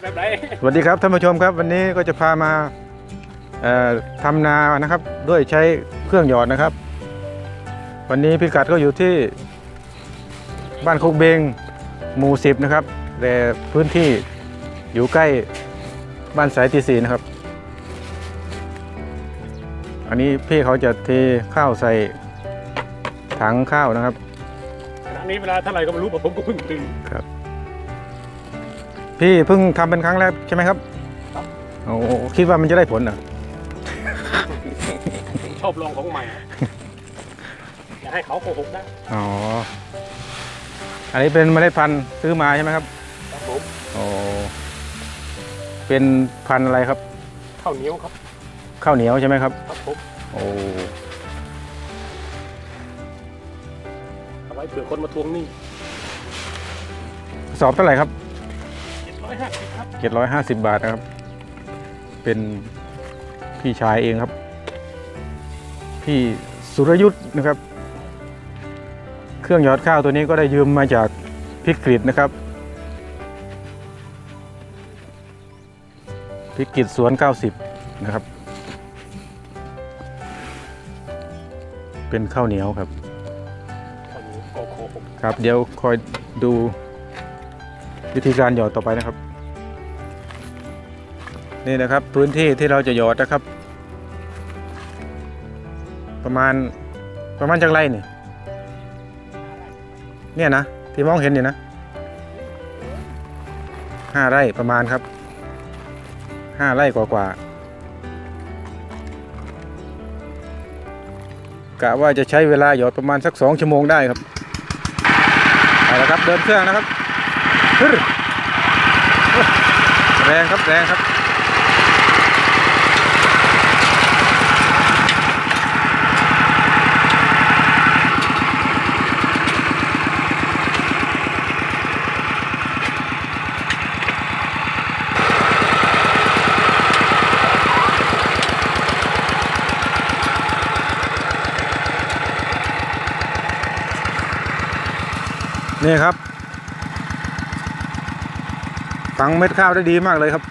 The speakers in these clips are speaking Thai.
แบบไหนสวัสดีครับท่านผู้ชมครับ วันนี้ก็จะพามาเอ่อทำนานะครับ ด้วยใช้เครื่องหยอดนะครับ วันนี้พิกัดก็อยู่ที่บ้านโคกเบงหมู่สิบนะครับแต่พื้นที่อยู่ใกล้บ้านสายตีสีนะครับ อันนี้พี่เขาจะเทข้าวใส่ถังข้าวนะครับ ขณะนี้เวลาเท่าไหร่ก็ไม่รู้ผมก็เพิ่งตื่น พี่เพิ่งทำเป็นครั้งแรกใช่ไหมครับครับโอ้คิดว่ามันจะได้ผลเหรอชอบลองของใหม่อยากให้เขาโกหกได้อ๋ออันนี้เป็นเมล็ดพันธุ์ซื้อมาใช่ไหมครับครับผมโอ้เป็นพันธุ์อะไรครับข้าวเหนียวครับข้าวเหนียวใช่ไหมครับครับผมโอ้เอาไว้เผื่อคนมาทวงหนี้สอบเท่าไหร่ครับ เจ็ดร้อยห้าสิบครับเจ็ดร้อยห้าสิบบาทนะครับ เป็นพี่ชายเองครับ พี่สุรยุทธ์นะครับ เครื่องหยอดข้าวตัวนี้ก็ได้ยืมมาจากพิกฤตนะครับ พิกฤตสวน 90 นะครับ เป็นข้าวเหนียวครับข้าวเหนียวโกโคผมครับเดี๋ยวคอยดู วิธีการหยอดต่อไปนะครับ นี่นะครับพื้นที่ที่เราจะหยอดนะครับ ประมาณประมาณจากไรนี่เนี่ยนะที่มองเห็นนี่นะห้าไร่ประมาณครับห้าไร่กว่ากว่ากะว่าจะใช้เวลาหยอดประมาณสักสองชั่วโมงได้ครับเอาละครับเดินเครื่องนะครับ แรงครับแรงครับ ฝังเม็ดข้าวได้ดีมากเลยครับ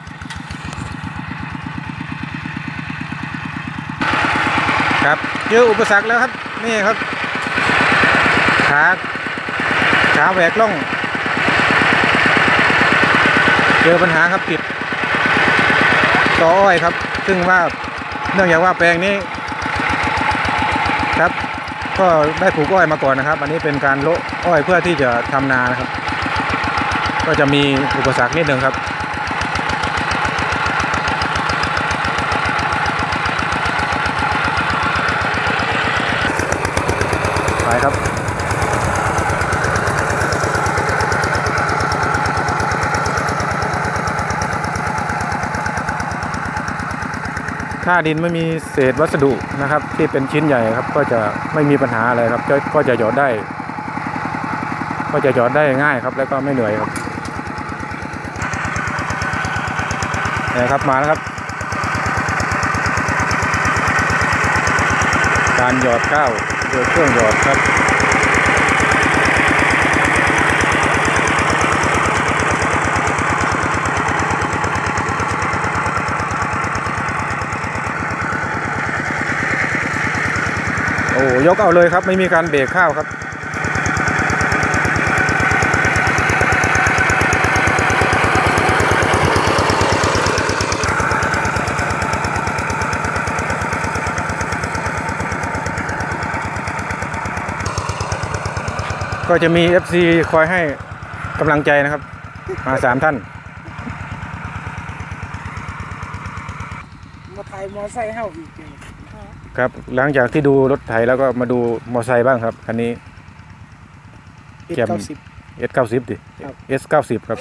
ครับเจออุปสรรคแล้วครับนี่ครับขาขาแหวกล่อง เจอปัญหาครับติดตออ้อยครับ ซึ่งว่าเนื่องจากว่าแปลงนี้ครับ ก็ได้ปลูกอ้อยมาก่อนนะครับ อันนี้เป็นการโละอ้อยเพื่อที่จะทำนานะครับ ก็จะมีอุปสรรคนิดหนึ่งครับ ไปครับ ถ้าดินไม่มีเศษวัสดุนะครับ ที่เป็นชิ้นใหญ่ครับ ก็จะไม่มีปัญหาอะไรครับ ก็จะหยอดได้ ก็จะหยอดได้ง่ายครับ แล้วก็ไม่เหนื่อยครับ นี่ครับมาแล้วครับ การหยอดข้าวโดยเครื่องหยอดครับโอ้ยกเอาเลยครับ ไม่มีการเบรกข้าวครับ ก็จะมี FC คอยให้กำลังใจนะครับ มาสามท่าน มาถ่ายมอไซค์เฮาอีกเลยครับหลังจากที่ดูรถไถแล้วก็มาดูมอไซค์บ้างครับคันนี้ เอ็ดแจ่มเก้าสิบ S 9 0 ดิ ครับ S 9 0 ครับ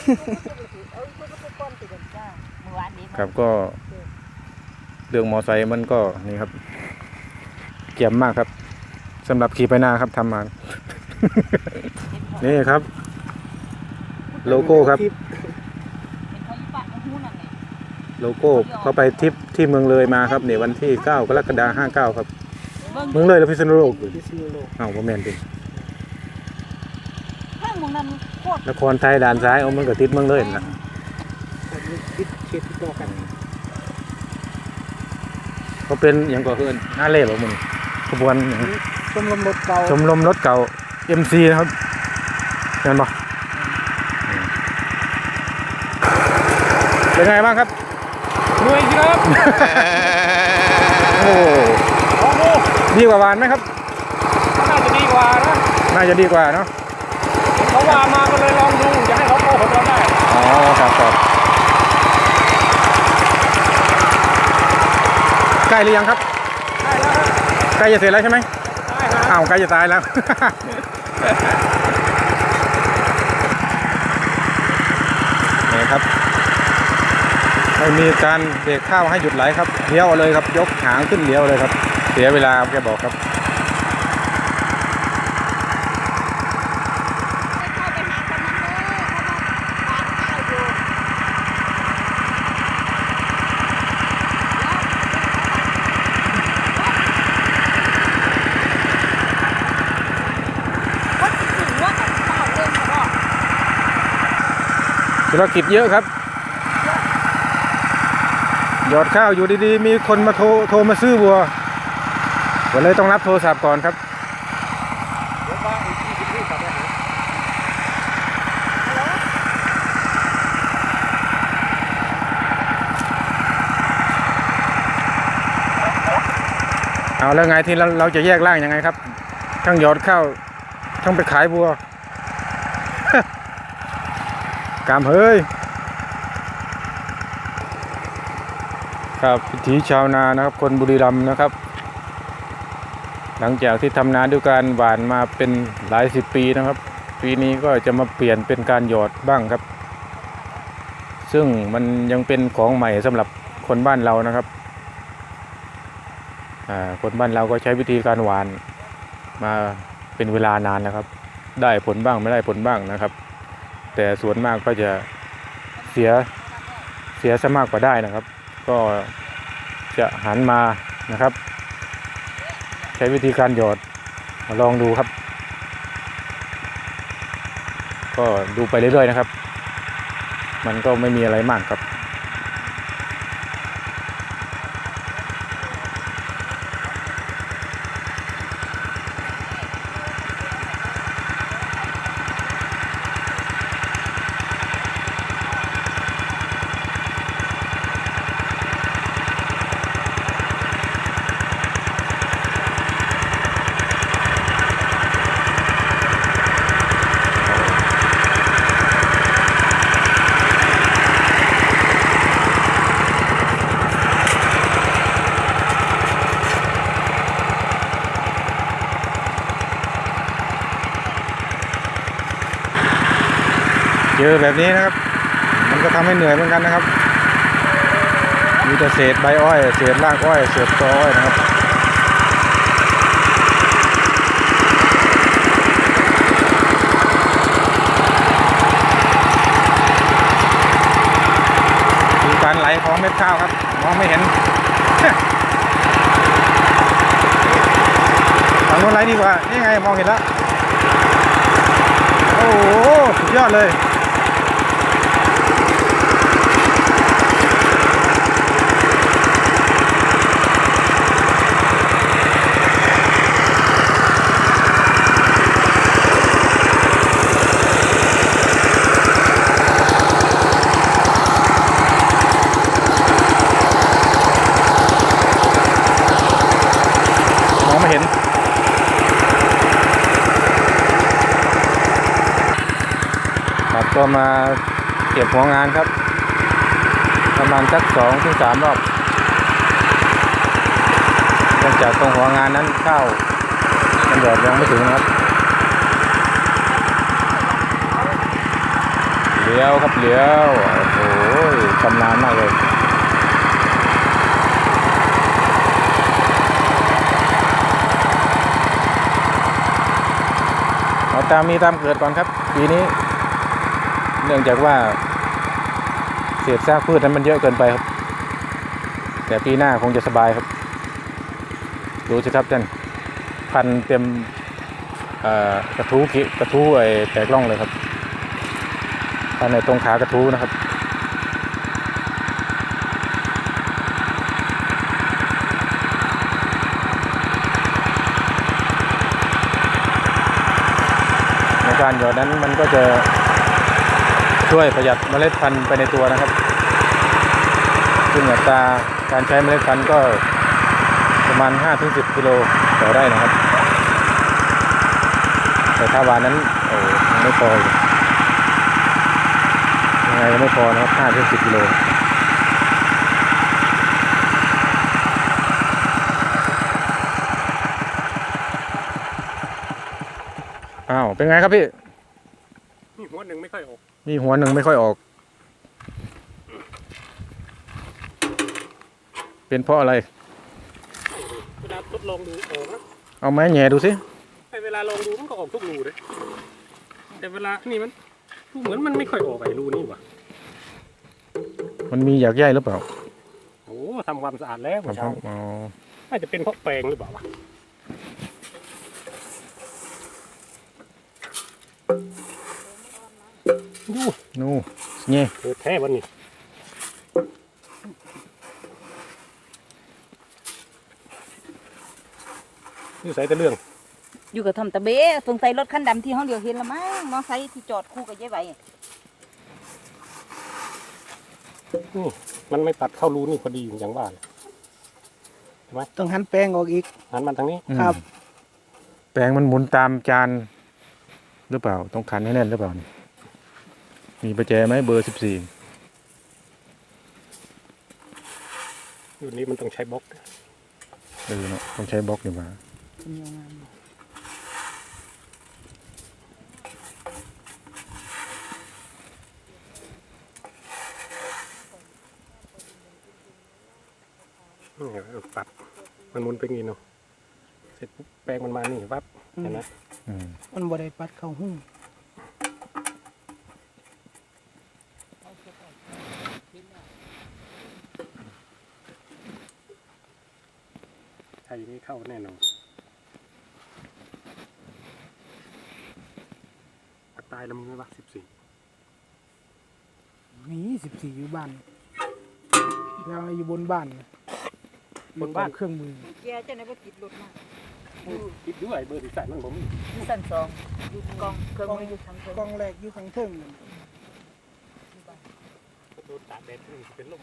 เมื่อวานนี้ครับก็เรื่องมอไซค์มันก็นี่ครับเกี่ยมมากครับสำหรับขี่ไปหน้าครับทำมา นี่ครับ โลโก้ครับเป็นเขาอยู่ปะหูนั่นแหละโลโก้เขาไปทริปที่เมืองเลยมาครับเนี่ยวันที่ 9 กรกฎาคม59 ครับเบิ่งเมืองเลยแล้วพิษณุโลกพิษณุโลกอ้าวบ่แม่นดิข้างหมองนั้นโคตรนครไทยด่านซ้ายเอามันก็ติดเมืองเลยนะแบบนี้ติดเขตติดต่อกันเขาเป็นอย่างก่อเพื่อนหน้าเล่บอกมึงขบวนอย่างชมรมรถเก่าชมรมรถเก่า MC นะครับเห็นปะเป็นไงบ้างครับเหนื่อยครับโอ้โอ้โหดีกว่าวานไหมครับ น่าจะดีกว่านะน่าจะดีกว่าเนาะเขาว่ามาก็เลยลองดูจะให้เขาโกหกเราได้อ๋อครับครับใกล้หรือยังครับได้แล้วฮะใกล้จะเสร็จแล้วใช่ไหมได้ฮะอ้าวใกล้จะตายแล้ว นี่ครับไม่มีการเบรกข้าวให้หยุดไหลครับเลี้ยวเลยครับยกหางขึ้นเลี้ยวเลยครับ เสียเวลาแกบอกครับ เข้าไปหาคนนั้นเลยเขามาทานข้าวอยู่ก็ถึงว่ากับข้าวเรื่องเขาบอก ธุรกิจเยอะครับ หยอดข้าวอยู่ดีๆ มีคนมาโทรโทรมาซื้อวัวก็เลยต้องรับโทรศัพท์ก่อนครับเอาแล้วไงที่เราเราจะแยกร่างยังไงครับ ทั้งหยอดข้าว ทั้งไปขายวัว กามเฮ้ย ครับวิถีชาวนานะครับ คนบุรีรัมย์นะครับ หลังจากที่ทำนาด้วยการหว่านมาเป็นหลายสิบปีนะครับ ปีนี้ก็จะมาเปลี่ยนเป็นการหยอดบ้างครับ ซึ่งมันยังเป็นของใหม่สำหรับคนบ้านเรานะครับคนบ้านเราก็ใช้วิธีการหวานมาเป็นเวลานานแล้วครับ ได้ผลบ้างไม่ได้ผลบ้างนะครับ แต่ส่วนมากก็จะเสียเสียซะมากกว่าได้นะครับ ก็จะหันมานะครับ ใช้วิธีการหยอดมาลองดูครับ ก็ดูไปเรื่อยๆนะครับ มันก็ไม่มีอะไรมากครับ อแบบนี้นะครับ มันก็ทำให้เหนื่อยเหมือนกันนะครับ มีแต่เศษใบอ้อยเศษรากอ้อยเศษตออ้อยนะครับดูการไหลของเม็ดข้าวครับ มองไม่เห็นฝั่งโน้นไหลดีกว่า นี่ไงมองเห็นแล้ว โอ้โห สุดยอดเลย มองไม่เห็น ครับ ก็มาเก็บหัวงานครับ ประมาณสักสองถึงสามรอบเนื่องจากตรงหัวงานนั้นเข้าวมันหยอดยังไม่ถึงนะครับเลี้ยวครับเลี้ยวโอ้โหชำนาญมากเลยเอาตามมีตามเกิดก่อนครับปีนี้ เนื่องจากว่าเศษซากพืชนั้นมันเยอะเกินไปครับ แต่ปีหน้าคงจะสบายครับ ดูสิครับท่านพันเต็มกระทู้กระทู้ไอแตกล่องเลยครับพันในตรงขากระทู้นะครับในการหยอดนั้นมันก็จะ ช่วยประหยัดเมล็ดพันธุ์ไปในตัวนะครับ ซึ่งอัตราการใช้เมล็ดพันธุ์ก็ประมาณ 5-10กิโลต่อไร่นะครับ แต่ถ้าวานนั้นโอ้ไม่พอยังไงก็ไม่พอนะครับ5-10กิโลอ้าว เป็นไงครับพี่ นี่หัวหนึ่งไม่ค่อยออก มีหัวหนึ่งไม่ค่อยออก เป็นเพราะอะไร เวลาทดลองดูออกนะเอาไม้แหย่ดูสิไอ้เวลาลองดูมันก็ออกทุกรูเลยแต่เวลานี่มันดูเหมือนมันไม่ค่อยออกไอ้รูนี่ว่ะมันมีหยากใยหรือเปล่าโอ้ทำความสะอาดแล้วครัเมื่อเช้าบอ๋อน่าจะเป็นเพราะแปลงหรือเปล่าวะ นู่นนี่เปิดแท้วันนี้นี่ใส่แต่เรื่อง อยู่กับทำตะเบ้สงสัยรถคันดำที่ห้องเดียวเห็นละมั้งมอไซค์ที่จอดคู่กับยายไหวนี่มันไม่ตัดเข้ารูนี่พอดีอย่างว่าเลยต้องหันแป้งออกอีกหันมันทางนี้อืมครับ แปลงมันหมุนตามจานหรือเปล่า ต้องขันให้แน่นหรือเปล่า มีประแจไหมเบอร์สิบสี่รุ่นนี้มันต้องใช้บล็อกเออเนาะต้องใช้บล็อกดีกว่านี่เออปัดมันหมุนเป็นอย่างนี้เนาะเสร็จปุ๊บแปลงมันมานี่วับเห็นไหมอืม มันบ่ได้ปัดเข้าหุ้ม ใช่อย่างนี้ เข้าแน่นอนปักตายแล้วมึงไม่ว่าสิบสี่มีสิบสี่อยู่บ้าน แล้วอยู่บนบ้านนะบนบ้านเครื่องมือแกจะไหนไปติดรถมาคิดด้วยเบอร์ที่ใส่มันผมอยู่สั้นสองอยู่กองเครื่องมืออยู่ทางเครื่องกองแรกอยู่ข้างเทิงนั่นโดนตากแดดนี่เป็นลม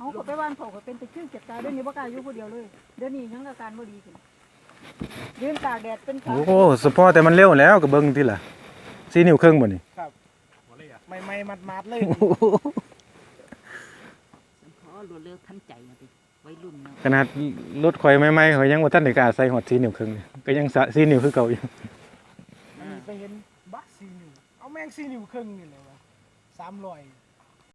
เอาเขาไปว่านเขาเขาเป็นตะคริวเจ็บตาเดี๋ยวนี้บ่กล้าอยู่คนเดียวเลยเดี๋ยวนี้ยังอาการบ่ดีขึ้นยืนตากแดดเป็นโอ้โหสปอร์แต่มันเร็วแล้วกับเบิ้งที่ล่ะซีนิ้วครึ่งบ่นี่หัวเลยอะไม่ไม่มัดมัดๆเลยขอรวดเร็วทันใจนะพี่วัยรุ่นเนาะขนาดรถข่อยใหม่ๆเขายังว่าท่านได้กล้าใส่หอดซีนิ้วครึ่งเลยก็ยังสะซีนิ้วคือเก่าอยู่มันไปเห็นบัสซีนิวเอาแม่งซีนิวครึ่งนี่เลยวะสามร้อย